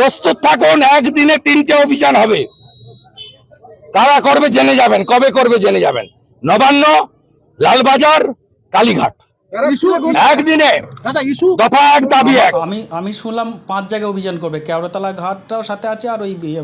প্রস্তুত থাকুন, একদিনে তিনটে অভিযান হবে। কারা করবে জেনে যাবেন, কবে করবে জেনে যাবেন। নবান্ন, লালবাজার, কালীঘাট। একদিনে, দফা এক, দাবি এক। আমি আমি শুনলাম পাঁচ জায়গায় অভিযান করবে, কেওড়াতলা ঘাটটাও সাথে আছে আর ওই আপনার ওই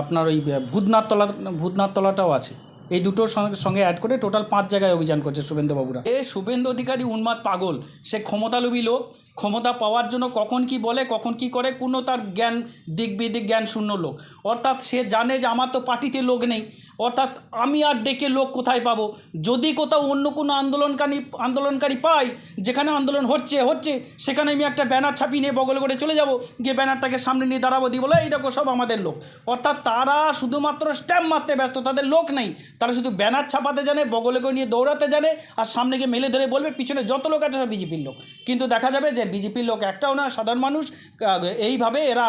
আপনার ওই ভূতনাথতলা ভূতনাথতলাটাও আছে। এই দুটোর সঙ্গে অ্যাড করে টোটাল পাঁচ জায়গায় অভিযান করছে শুভেন্দুবাবুরা। এ শুভেন্দু অধিকারী উন্মাদ পাগল, সে ক্ষমতালোভী লোক, ক্ষমতা পাওয়ার জন্য কখন কি বলে, কখন কি করে, কোনো তার জ্ঞান, দিক বিদিক জ্ঞান শূন্য লোক। অর্থাৎ সে জানে যে আমার তো পার্টিতে লোক নেই, অর্থাৎ আমি আর ডেকে লোক কোথায় পাবো? যদি কোথাও অন্য কোনো আন্দোলনকারী আন্দোলনকারী পাই, যেখানে আন্দোলন হচ্ছে হচ্ছে, সেখানে আমি একটা ব্যানার ছাপিয়ে নিয়ে বগল করে চলে যাব, গিয়ে ব্যানারটাকে সামনে নিয়ে দাঁড়াবো দিয়ে বলে, এই দেখো, সব আমাদের লোক। অর্থাৎ তারা শুধুমাত্র স্ট্যাম্প মারতে ব্যস্ত, তাদের লোক নেই তারা শুধু ব্যানার ছাপাতে জানে, বগলে করে নিয়ে দৌড়াতে জানে, আর সামনে গিয়ে মেলে ধরে বলবে, পিছনে যত লোক আছে সব বিজেপির লোক। কিন্তু দেখা যাবে যে বিজেপির লোক একটাও না, সাধারণ মানুষ এইভাবে এরা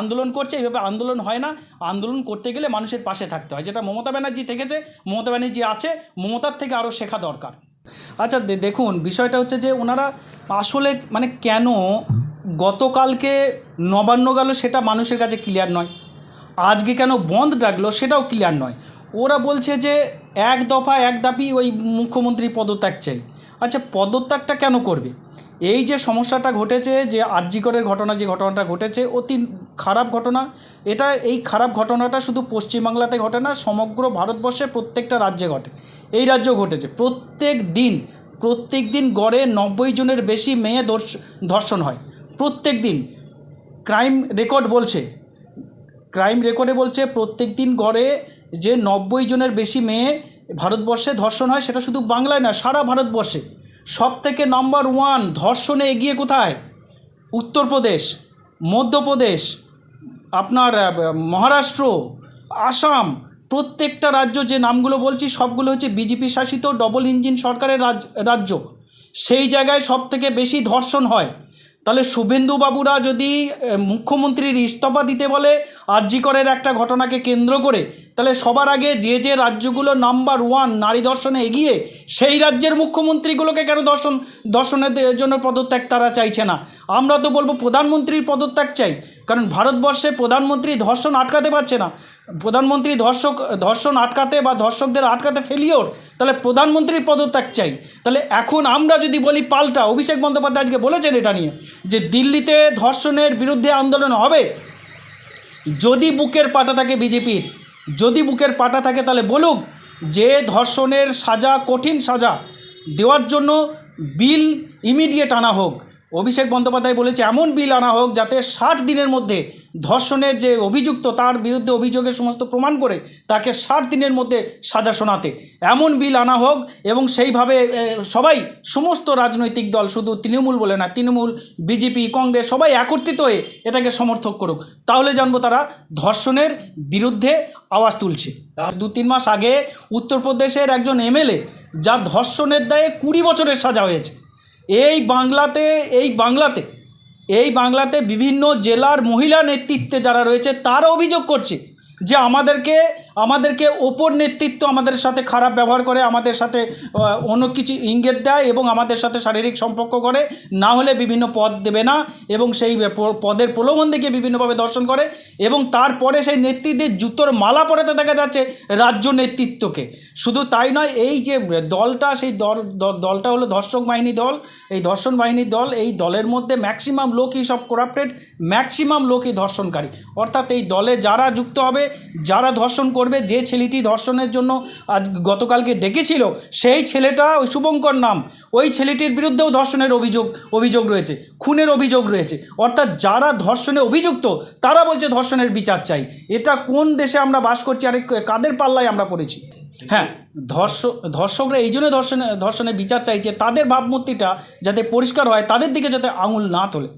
আন্দোলন করছে, এইভাবে আন্দোলন হয় না। আন্দোলন করতে গেলে মানুষের পাশে থাকতে হয়। যেটা মমতা ব্যানার্জি থেকেছে, মমতা ব্যানার্জি আছে, মমতার থেকে আরও শেখা দরকার। আচ্ছা দেখুন, বিষয়টা হচ্ছে যে ওনারা আসলে মানে কেন গতকালকে নবান্ন গেল সেটা মানুষের কাছে ক্লিয়ার নয়? আজকে কেন বন্ধ ডাকলো সেটাও ক্লিয়ার নয়? ওরা বলছে যে এক দফা, এক দাবি ওই মুখ্যমন্ত্রী পদত্যাগ চাই। আচ্ছা পদত্যাগটা কেন করবে? এই যে সমস্যাটা ঘটেছে, যে আরজিকরের ঘটনা, যে ঘটনাটা ঘটেছে, অতি খারাপ ঘটনা। এটা এই খারাপ ঘটনাটা শুধু পশ্চিমবাংলাতে ঘটে না, সমগ্র ভারতবর্ষের প্রত্যেকটা রাজ্যে ঘটে। এই রাজ্যেও ঘটেছে। প্রত্যেক দিন প্রত্যেক দিন গড়ে নব্বই জনের বেশি মেয়ে ধর্ষ- ধর্ষণ হয়। প্রত্যেক দিন। ক্রাইম রেকর্ড বলছে ক্রাইম রেকর্ডে বলছে, প্রত্যেক দিন গড়ে যে নব্বই জনের বেশি মেয়ে ভারতবর্ষে ধর্ষণ হয়, সেটা শুধু বাংলায় না সারা ভারতবর্ষে। সব থেকে নাম্বার ওয়ান ধর্ষণে এগিয়ে কোথায়? উত্তরপ্রদেশ, মধ্যপ্রদেশ, আপনার মহারাষ্ট্র, আসাম, প্রত্যেকটা রাজ্য যে নামগুলো বলছি, সবগুলো হচ্ছে বিজেপি শাসিত ডবল ইঞ্জিন সরকারের রাজ- রাজ্য। সেই জায়গায় সব থেকে বেশি ধর্ষণ হয়। তাহলে শুভেন্দুবাবুরা যদি মুখ্যমন্ত্রীর ইস্তফা দিতে বলে আরজিকরের একটা ঘটনাকে কেন্দ্র করে তাহলে সবার আগে যে যে রাজ্যগুলো নাম্বার ওয়ান নারী দর্শনে এগিয়ে, সেই রাজ্যের মুখ্যমন্ত্রীগুলোকে কেন দর্শন, দর্শনের জন্য পদত্যাগ তারা চাইছে না? আমরা তো বলব প্রধানমন্ত্রীর পদত্যাগ চাই। কারণ ভারতবর্ষে প্রধানমন্ত্রী ধর্ষণ আটকাতে পারছে না। প্রধানমন্ত্রী ধর্ষক, ধর্ষণ আটকাতে বা ধর্ষকদের আটকাতে ফেলিওর তাহলে প্রধানমন্ত্রীর পদত্যাগ চাই। তাহলে এখন আমরা যদি বলি পাল্টা, অভিষেক বন্দ্যোপাধ্যায় আজকে বলেছেন এটা নিয়ে, যে দিল্লিতে ধর্ষণের বিরুদ্ধে আন্দোলন হবে, যদি বুকের পাটা থাকে বিজেপির যদি বুকের পাটা থাকে তাহলে বলুক যে ধর্ষণের সাজা কঠিন সাজা দেওয়ার জন্য বিল ইমিডিয়েট আনা হোক। অভিষেক বন্দ্যোপাধ্যায় বলেছে এমন বিল আনা হোক যাতে ষাট দিনের মধ্যে ধর্ষণের যে অভিযুক্ত তার বিরুদ্ধে অভিযোগের সমস্ত প্রমাণ করে তাকে ষাট দিনের মধ্যে সাজা শোনাতে। এমন বিল আনা হোক এবং সেইভাবে সবাই সমস্ত রাজনৈতিক দল শুধু তৃণমূল বলে না তৃণমূল বিজেপি কংগ্রেস সবাই একত্রিত হয়ে এটাকে সমর্থক করুক। তাহলে জানব তারা ধর্ষণের বিরুদ্ধে আওয়াজ তুলছে। দু তিন মাস আগে উত্তরপ্রদেশের একজন এমএলএ যার ধর্ষণের দায়ে কুড়ি বছরের সাজা হয়েছে। এই বাংলাতে এই বাংলাতে এই বাংলাতে বিভিন্ন জেলার মহিলা নেতৃত্বে যারা রয়েছে, তারা অভিযোগ করছে যে আমাদেরকে আমাদেরকে ওপর নেতৃত্ব আমাদের সাথে খারাপ ব্যবহার করে, আমাদের সাথে অন্য কিছু ইঙ্গিত দেয় এবং আমাদের সাথে শারীরিক সম্পর্ক করে, না হলে বিভিন্ন পদ দেবে না এবং সেই পদের প্রলোভন দেখে বিভিন্নভাবে দর্শন করে এবং তারপরে সেই নেতৃত্বের জুতোর মালা পরাতে দেখা যাচ্ছে রাজ্য নেতৃত্বকে। শুধু তাই নয়, এই যে দলটা, সেই দল দলটা হলো ধর্ষক বাহিনী দল। এই ধর্ষণ বাহিনীর দল, এই দলের মধ্যে ম্যাক্সিমাম লোকই সব করাপ্টেড ম্যাক্সিমাম লোকই ধর্ষণকারী। অর্থাৎ এই দলে যারা যুক্ত হবে যারা ধর্ষণ করবে, যে ছেলেটি ধর্ষণের জন্য আজ গতকালকে ডেকেছিল, সেই ছেলেটা, ওই শুভঙ্কর নাম, ওই ছেলেটির বিরুদ্ধেও ধর্ষণের অভিযোগ অভিযোগ রয়েছে, খুনের অভিযোগ রয়েছে। অর্থাৎ যারা ধর্ষণে অভিযুক্ত, তারা বলছে ধর্ষণের বিচার চাই। এটা কোন দেশে আমরা বাস করছি, আর কাদের পাল্লায় আমরা পড়েছি? হ্যাঁ ধর্ষ, ধর্ষকরা এই জন্য ধর্ষণে, ধর্ষণের বিচার চাইছে, তাদের ভাবমূর্তিটা যাতে পরিষ্কার হয়, তাদের দিকে যাতে আঙুল না তোলে।